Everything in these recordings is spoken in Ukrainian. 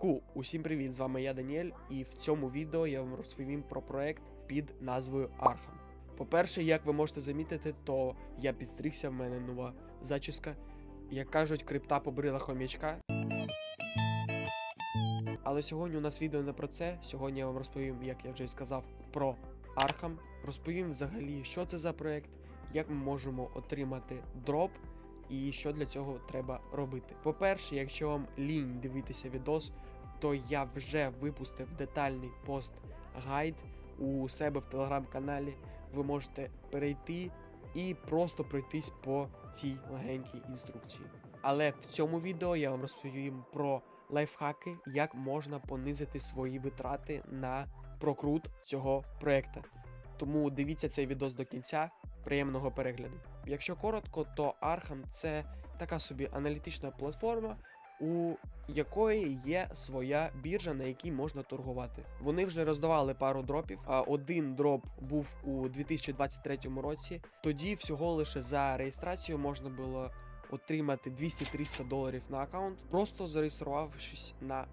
Ку, усім привіт! З вами я Даніель, і в цьому відео я вам розповім про проект під назвою Arkham. По-перше, як ви можете замітити, то я підстригся, в мене нова зачіска. Як кажуть, крипта побрила хомячка. Але сьогодні у нас відео не про це. Сьогодні я вам розповім, як я вже сказав, про Arkham. Розповім взагалі, що це за проект, як ми можемо отримати дроп і що для цього треба робити. По-перше, якщо вам лінь дивитися відос, то я вже випустив детальний пост гайд у себе в телеграм-каналі. Ви можете перейти і просто пройтись по цій легенькій інструкції. Але в цьому відео я вам розповім про лайфхаки, як можна понизити свої витрати на прокрут цього проекта. Тому дивіться цей відос до кінця. Приємного перегляду. Якщо коротко, то Arkham це така собі аналітична платформа, у якої є своя біржа, на якій можна торгувати. Вони вже роздавали пару дропів. А один дроп був у 2023 році. Тоді всього лише за реєстрацію можна було отримати 200-300 доларів на аккаунт, просто зареєструвавшись на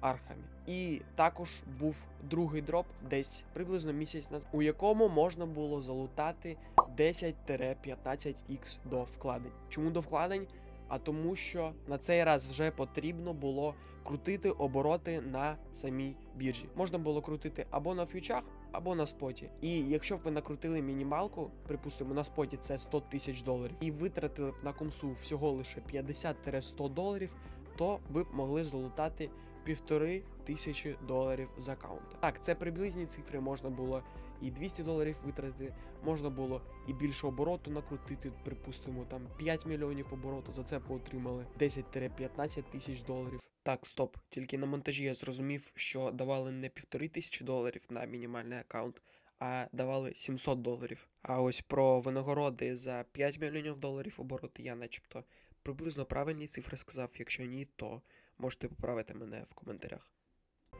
Архамі. І також був другий дроп десь приблизно місяць назад, у якому можна було залутати 10-15х до вкладень. Чому до вкладень? А тому, що на цей раз вже потрібно було крутити обороти на самій біржі. Можна було крутити або на фьючах, або на споті. І якщо б ви накрутили мінімалку, припустимо, на споті це 100 тисяч доларів, і витратили б на комсу всього лише 50-100 доларів, то ви б могли залутати півтори тисячі доларів з аккаунта. Так, це приблизні цифри можна було і 200 доларів витратити, можна було і більше обороту накрутити, припустимо, там 5 мільйонів обороту. За це ви отримали 10-15 тисяч доларів. Так, стоп. Тільки на монтажі я зрозумів, що давали не півтори тисячі доларів на мінімальний аккаунт. А давали 700 доларів. А ось про винагороди за 5 мільйонів доларів обороту я начебто приблизно правильні цифри сказав. Якщо ні, то можете поправити мене в коментарях.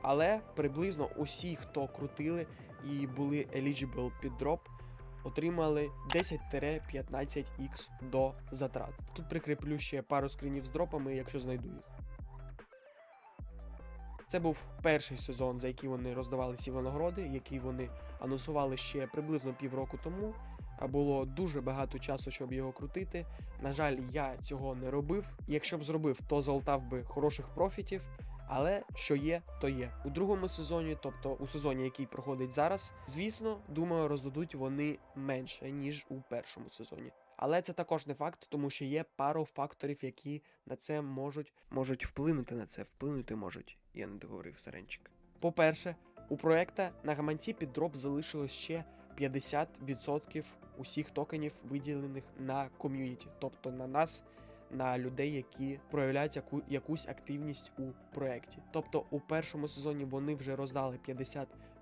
Але приблизно усі, хто крутили і були eligible під дроп, отримали 10-15х до затрат. Тут прикріплю ще пару скринів з дропами, якщо знайду їх. Це був перший сезон, за який вони роздавали ці винагороди, який вони анонсували ще приблизно півроку тому. Було дуже багато часу, щоб його крутити. На жаль, я цього не робив. Якщо б зробив, то залутав би хороших профітів. Але що є, то є. У другому сезоні, тобто у сезоні, який проходить зараз, звісно, думаю, роздадуть вони менше, ніж у першому сезоні. Але це також не факт, тому що є пару факторів, які на це можуть можуть вплинути на це. Вплинути можуть. Я не договорив Саренчик. По-перше, у проекта на гаманці під дроп залишилось ще 50% усіх токенів, виділених на ком'юніті, тобто на нас, на людей, які проявляють яку, якусь активність у проєкті. Тобто у першому сезоні вони вже роздали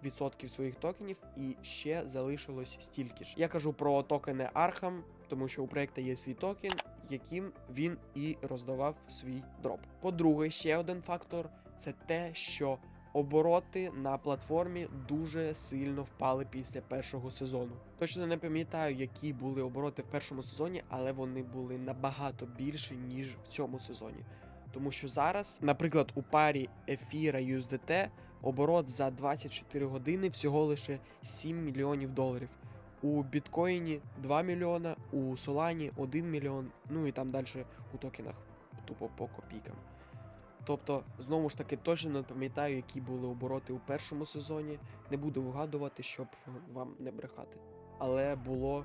50% своїх токенів, і ще залишилось стільки ж. Я кажу про токени Arkham, тому що у проєкта є свій токен, яким він і роздавав свій дроп. По-друге, ще один фактор це те, що Обороти на платформі дуже сильно впали після першого сезону. Точно не пам'ятаю, які були обороти в першому сезоні, але вони були набагато більші, ніж в цьому сезоні. Тому що зараз, наприклад, у парі ефіра USDT оборот за 24 години всього лише 7 мільйонів доларів. У біткоїні 2 мільйона, у Солані 1 мільйон, ну і там далі у токенах, тупо по копійкам. Тобто, знову ж таки, точно не пам'ятаю, які були обороти у першому сезоні. Не буду вигадувати, щоб вам не брехати. Але було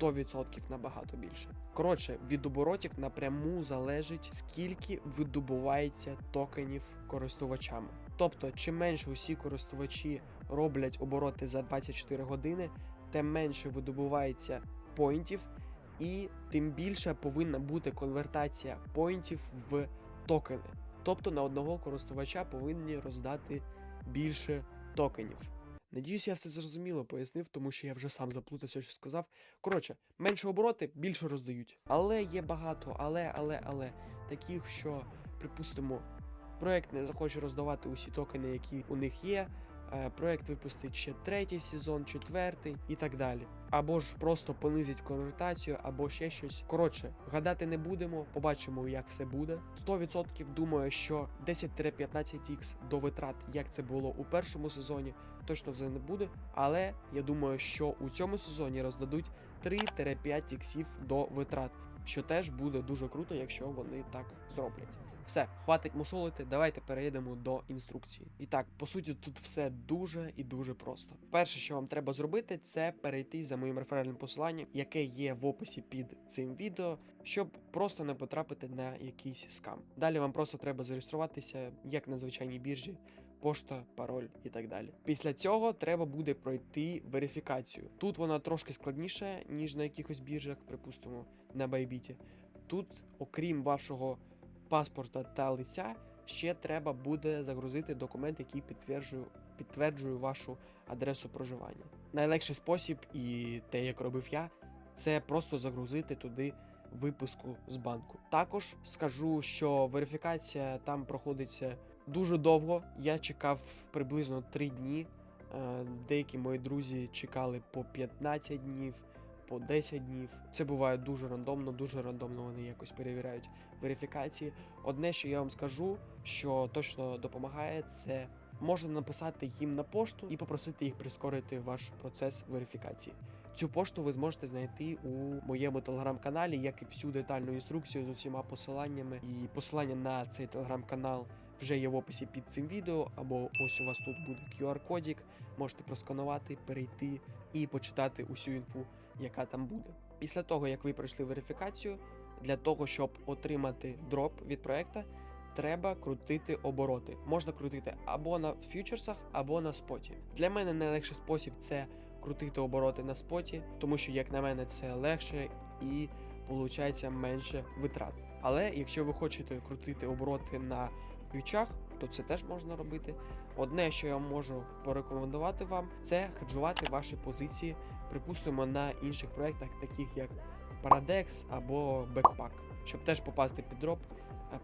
100% набагато більше. Коротше, від оборотів напряму залежить, скільки видобувається токенів користувачами. Тобто, чим менше усі користувачі роблять обороти за 24 години, тим менше видобувається поінтів, і тим більше повинна бути конвертація поінтів в токени. Тобто на одного користувача повинні роздати більше токенів. Надіюсь, я все зрозуміло пояснив, тому що я вже сам заплутався, що сказав. Коротше, менше обороти більше роздають. Але є багато, але, але, але таких, що, припустимо, проект не захоче роздавати усі токени, які у них є. Е, проект випустить ще третій сезон, четвертий і так далі. Або ж просто понизить конвертацію, або ще щось. Коротше, гадати не будемо, побачимо, як все буде. 100% думаю, що 10-15х до витрат, як це було у першому сезоні, точно вже не буде. Але я думаю, що у цьому сезоні роздадуть 3-5 іксів до витрат, що теж буде дуже круто, якщо вони так зроблять. Все, хватить мусолити, давайте перейдемо до інструкції. І так, по суті, тут все дуже і дуже просто. Перше, що вам треба зробити, це перейти за моїм реферальним посиланням, яке є в описі під цим відео, щоб просто не потрапити на якийсь скам. Далі вам просто треба зареєструватися як на звичайній біржі. Пошта, пароль і так далі. Після цього треба буде пройти верифікацію. Тут вона трошки складніша, ніж на якихось біржах, припустимо, на Байбіті. Тут, окрім вашого паспорта та лиця, ще треба буде загрузити документ, який підтверджує, підтверджує вашу адресу проживання. Найлегший спосіб, і те, як робив я, це просто загрузити туди виписку з банку. Також скажу, що верифікація там проходиться дуже довго. Я чекав приблизно 3 дні. Е, Деякі мої друзі чекали по 15 днів, по 10 днів. Це буває дуже рандомно, дуже рандомно вони якось перевіряють верифікації. Одне, що я вам скажу, що точно допомагає, це можна написати їм на пошту і попросити їх прискорити ваш процес верифікації. Цю пошту ви зможете знайти у моєму телеграм-каналі, як і всю детальну інструкцію з усіма посиланнями. І посилання на цей телеграм-канал вже є в описі під цим відео, або ось у вас тут буде QR-кодік. Можете просканувати, перейти і почитати усю інфу, яка там буде. Після того, як ви пройшли верифікацію, для того, щоб отримати дроп від проекта, треба крутити обороти. Можна крутити або на фьючерсах, або на споті. Для мене найлегший спосіб це крутити обороти на споті, тому що, як на мене, це легше і виходить менше витрат. Але якщо ви хочете крутити обороти на фьючах, то це теж можна робити. Одне, що я можу порекомендувати вам, це хеджувати ваші позиції, припустимо, на інших проектах, таких як Paradex або Backpack, щоб теж попасти під дроп.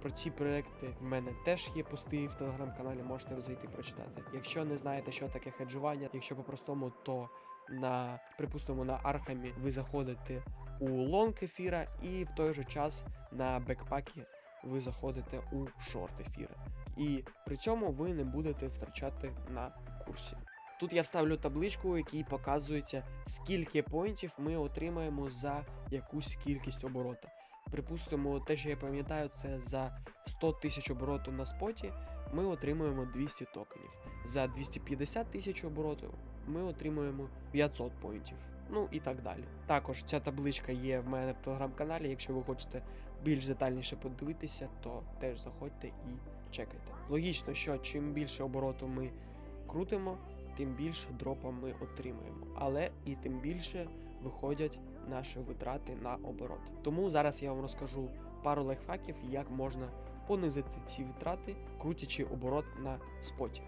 Про ці проекти в мене теж є пости в телеграм-каналі, можете зайти прочитати. Якщо не знаєте, що таке хеджування, якщо по-простому, то на припустимо на Архамі ви заходите у лонг ефіра, і в той же час на бекпакі ви заходите у шорт ефіра. І при цьому ви не будете втрачати на курсі. Тут я вставлю табличку, у якій показується, скільки поінтів ми отримаємо за якусь кількість оборота. Припустимо, те, що я пам'ятаю, це за 100 тисяч обороту на споті ми отримуємо 200 токенів. За 250 тисяч обороту ми отримуємо 500 поінтів. Ну і так далі. Також ця табличка є в мене в телеграм-каналі. Якщо ви хочете більш детальніше подивитися, то теж заходьте і чекайте. Логічно, що чим більше обороту ми крутимо, тим більше дропа ми отримуємо, але і тим більше виходять наші витрати на оборот. Тому зараз я вам розкажу пару лайфхаків, як можна понизити ці витрати, крутячи оборот на споті.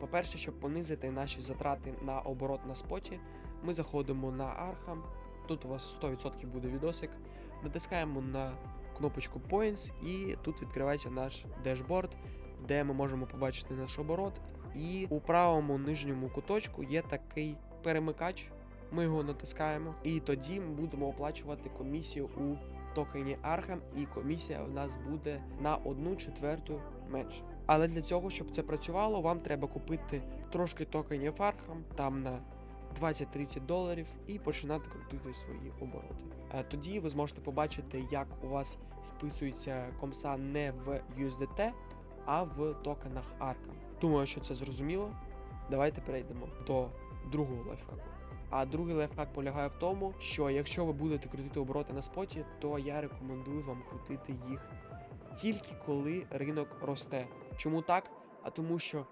По-перше, щоб понизити наші затрати на оборот на споті, ми заходимо на Arkham. Тут у вас 100% буде відосик. Натискаємо на кнопочку Points, і тут відкривається наш дешборд, де ми можемо побачити наш оборот. І у правому нижньому куточку є такий перемикач. Ми його натискаємо, і тоді ми будемо оплачувати комісію у токені Arkham, і комісія в нас буде на 1 четверту менше. Але для цього, щоб це працювало, вам треба купити трошки токенів Arkham, там на 20-30 доларів, і починати крутити свої обороти. Е, Тоді ви зможете побачити, як у вас списується комса не в USDT, а в токенах Arkham. Думаю, що це зрозуміло. Давайте перейдемо до другого лайфхаку. А другий лайфхак полягає в тому, що якщо ви будете крутити обороти на споті, то я рекомендую вам крутити їх тільки коли ринок росте. Чому так? А тому що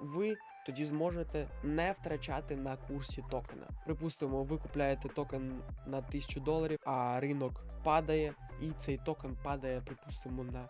ви тоді зможете не втрачати на курсі токена. Припустимо, ви купляєте токен на 1000 доларів, а ринок падає, і цей токен падає, припустимо, на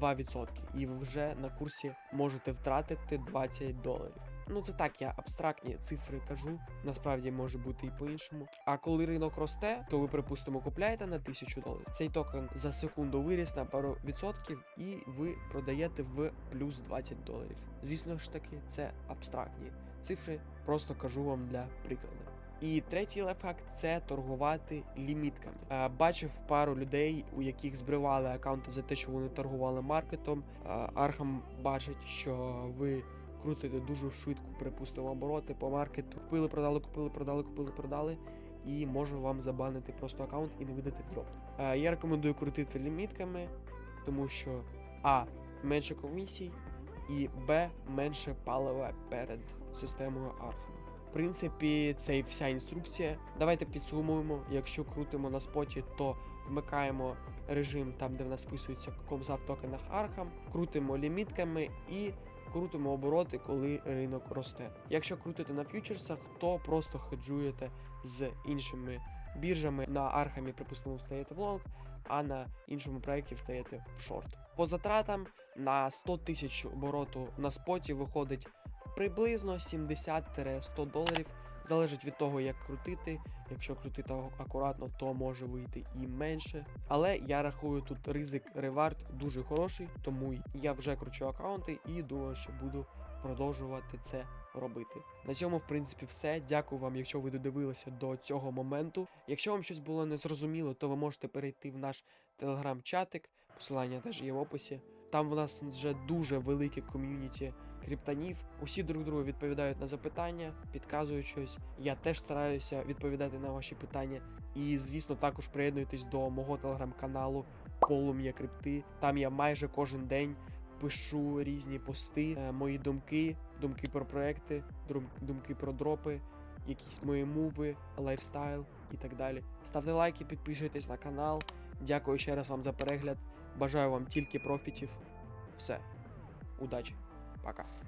2%. І ви вже на курсі можете втратити 20 доларів. Ну це так, я абстрактні цифри кажу. Насправді може бути і по-іншому. А коли ринок росте, то ви, припустимо, купляєте на 1000 доларів. Цей токен за секунду виріс на пару відсотків, і ви продаєте в плюс 20 доларів. Звісно ж таки, це абстрактні цифри. Просто кажу вам для прикладу. І третій лайфхак це торгувати лімітками. Е, Бачив пару людей, у яких збривали аккаунти за те, що вони торгували маркетом. Е, Архам бачить, що ви крутите дуже швидко, припустимо, обороти по маркету. Купили, продали, купили, продали, купили, продали. І може вам забанити просто аккаунт і не видати дроп. Е, Я рекомендую крутити лімітками, тому що А. Менше комісій, і Б. Менше палива перед системою Архам. В принципі, це і вся інструкція. Давайте підсумуємо. Якщо крутимо на споті, то вмикаємо режим там, де в нас списується комза в токенах Архам, крутимо лімітками і крутимо обороти, коли ринок росте. Якщо крутите на фьючерсах, то просто хеджуєте з іншими біржами. На Архамі, припустимо, встаєте в лонг, а на іншому проєкті встаєте в шорт. По затратам на 100 тисяч обороту на споті виходить приблизно 70-100 доларів. Залежить від того, як крутити. Якщо крутити акуратно, то може вийти і менше. Але я рахую тут ризик ревард дуже хороший, тому я вже кручу аккаунти і думаю, що буду продовжувати це робити. На цьому, в принципі, все. Дякую вам, якщо ви додивилися до цього моменту. Якщо вам щось було незрозуміло, то ви можете перейти в наш телеграм-чатик. Посилання теж є в описі. Там в нас вже дуже велике ком'юніті криптонів. Усі друг другу відповідають на запитання, підказують щось. Я теж стараюся відповідати на ваші питання. І, звісно, також приєднуйтесь до мого телеграм-каналу Полум'я Крипти. Там я майже кожен день пишу різні пости, е, мої думки, думки про проекти, думки про дропи, якісь мої муви, лайфстайл і так далі. Ставте лайки, підписуйтесь на канал. Дякую ще раз вам за перегляд. Бажаю вам тільки профітів. Все. Удачі. Пока.